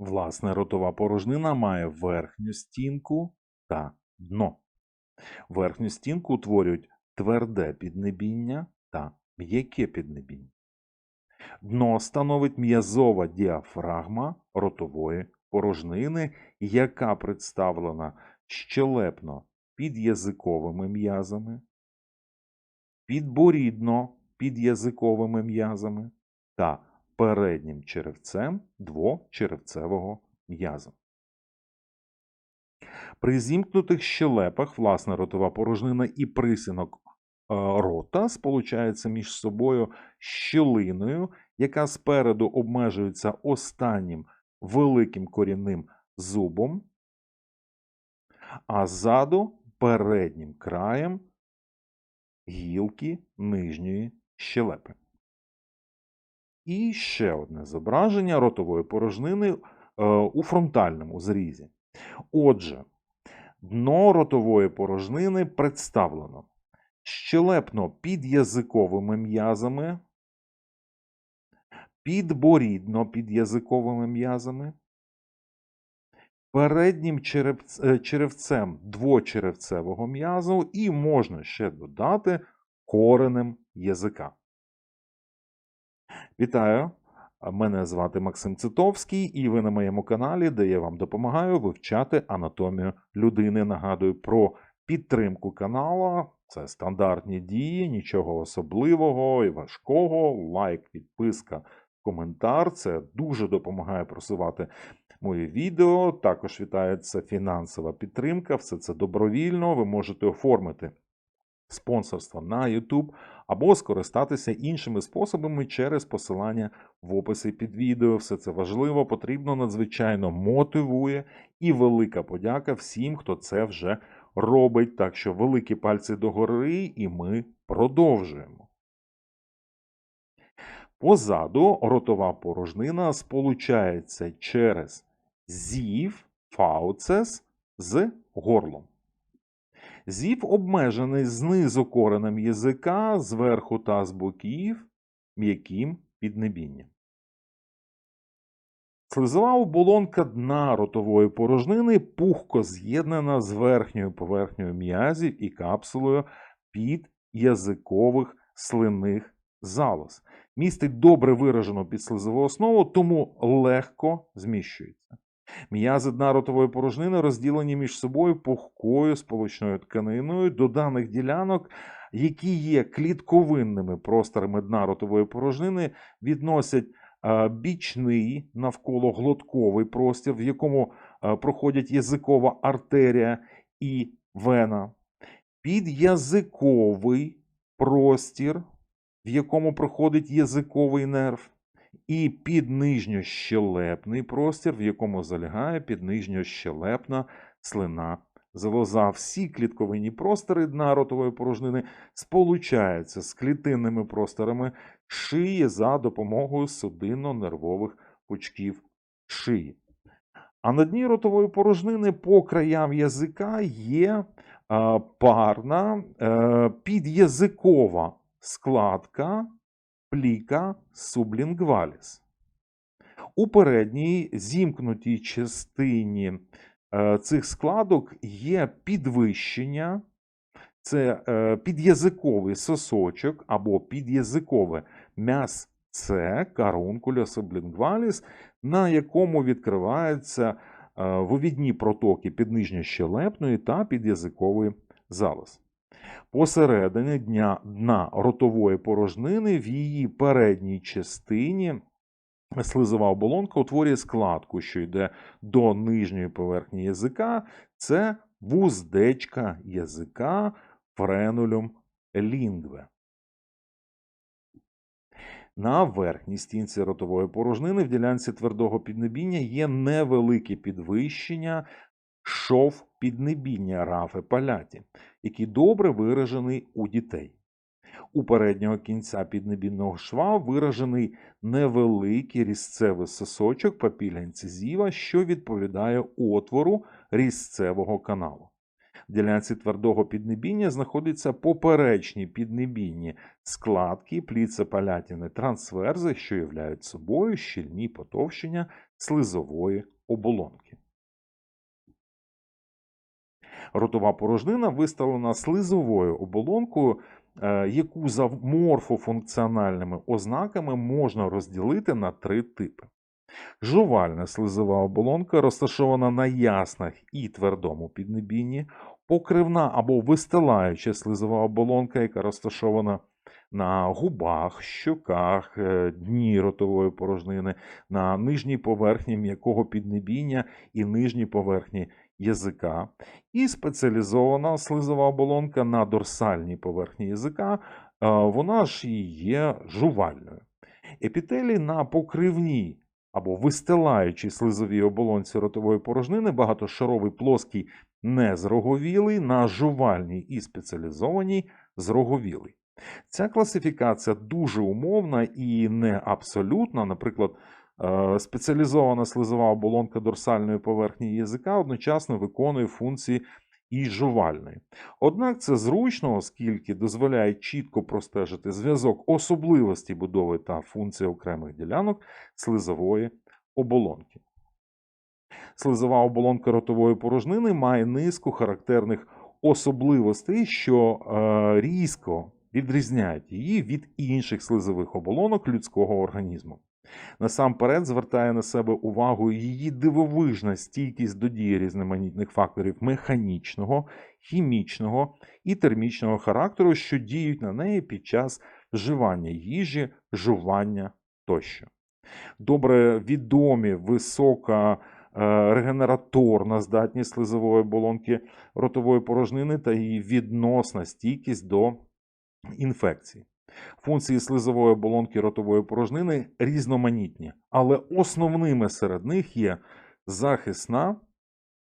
Власне, ротова порожнина має верхню стінку та дно. Верхню стінку утворюють тверде піднебіння та м'яке піднебіння. Дно становить м'язова діафрагма ротової порожнини, яка представлена щелепно під'язиковими м'язами, підборідно під'язиковими м'язами та переднім черевцем двочеревцевого м'яза. При зімкнутих щелепах власна ротова порожнина і присінок е, рота сполучаються між собою щілиною, яка спереду обмежується останнім великим корінним зубом, а ззаду переднім краєм гілки нижньої щелепи. І ще одне зображення ротової порожнини е, у фронтальному зрізі. Отже, дно ротової порожнини представлено щелепно під'язиковими м'язами, підборідно під'язиковими м'язами, переднім е, черевцем двочеревцевого м'язу і можна ще додати коренем язика. Вітаю! Мене звати Максим Цитовський, і ви на моєму каналі, де я вам допомагаю вивчати анатомію людини. Нагадую про підтримку канала. Це стандартні дії, нічого особливого і важкого. Лайк, підписка, коментар. Це дуже допомагає просувати мої відео. Також вітається фінансова підтримка. Все це добровільно. Ви можете оформити спонсорство на YouTube або скористатися іншими способами через посилання в описі під відео. Все це важливо, потрібно, надзвичайно мотивує і велика подяка всім, хто це вже робить. Так що великі пальці догори, і ми продовжуємо. Позаду ротова порожнина сполучається через зів, фауцес з горлом. Зів обмежений знизу коренем язика, зверху та з боків м'яким піднебінням. Слизова оболонка дна ротової порожнини пухко з'єднана з верхньою поверхнею м'язів і капсулою під'язикових слинних залоз. Містить добре виражену підслизову основу, тому легко зміщується. М'язи дна ротової порожнини розділені між собою пухкою сполучною тканиною. До даних ділянок, які є клітковинними просторами дна ротової порожнини, відносять бічний навколо глотковий простір, в якому проходять язикова артерія і вена, під'язиковий простір, в якому проходить язиковий нерв, і піднижньощелепний простір, в якому залягає піднижньощелепна слина залоза. Всі клітковинні простори дна ротової порожнини сполучаються з клітинними просторами шиї за допомогою судинно-нервових пучків шиї. А на дні ротової порожнини по краям язика є парна е, під'язикова складка пліка сублінгваліс. У передній зімкнутій частині е, цих складок є підвищення, це е, під'язиковий сосочок або під'язикове м'ясце карункуля сублінгваліс, на якому відкриваються е, вивідні протоки піднижньощелепної та під'язикової залоз. Посередині дня дна ротової порожнини в її передній частині слизова оболонка утворює складку, що йде до нижньої поверхні язика. Це вуздечка язика френулюм лінгве. На верхній стінці ротової порожнини в ділянці твердого піднебіння є невелике підвищення шов піднебіння рафи паляті, який добре виражений у дітей. У переднього кінця піднебінного шва виражений невеликий різцевий сосочок папілля інцизіва, що відповідає отвору різцевого каналу. ділянці твердого піднебіння знаходяться поперечні піднебінні складки, пліцепалятіни трансверзи, що являють собою щільні потовщення слизової оболонки. Ротова порожнина виставлена слизовою оболонкою, е, яку за морфофункціональними ознаками можна розділити на три типи. Жувальна слизова оболонка розташована на яснах і твердому піднебінні, покривна або вистилаюча слизова оболонка, яка розташована на губах, щоках, е, дні ротової порожнини, на нижній поверхні м'якого піднебіння і нижній поверхні язика, і спеціалізована слизова оболонка на дорсальній поверхні язика, е, вона ж і є жувальною. Епітелій на покривній або вистилаючій слизовій оболонці ротової порожнини багатошаровий плоский незроговілий на жувальній і спеціалізованій зроговілий. Ця класифікація дуже умовна і не абсолютна. Наприклад, спеціалізована слизова оболонка дорсальної поверхні язика одночасно виконує функції і жувальної. Однак це зручно, оскільки дозволяє чітко простежити зв'язок особливості будови та функції окремих ділянок слизової оболонки. Слизова оболонка ротової порожнини має низку характерних особливостей, що е, різко відрізняють її від інших слизових оболонок людського організму. Насамперед звертає на себе увагу її дивовижна стійкість до дії різноманітних факторів механічного, хімічного і термічного характеру, що діють на неї під час вживання їжі, жування тощо. Добре відомі висока е, регенераторна здатність слизової оболонки ротової порожнини та її відносна стійкість до інфекцій. Функції слизової оболонки ротової порожнини різноманітні, але основними серед них є захисна,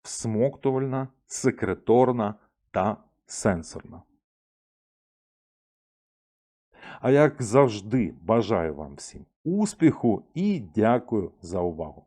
всмоктувальна, секреторна та сенсорна. А як завжди, бажаю вам всім успіху і дякую за увагу!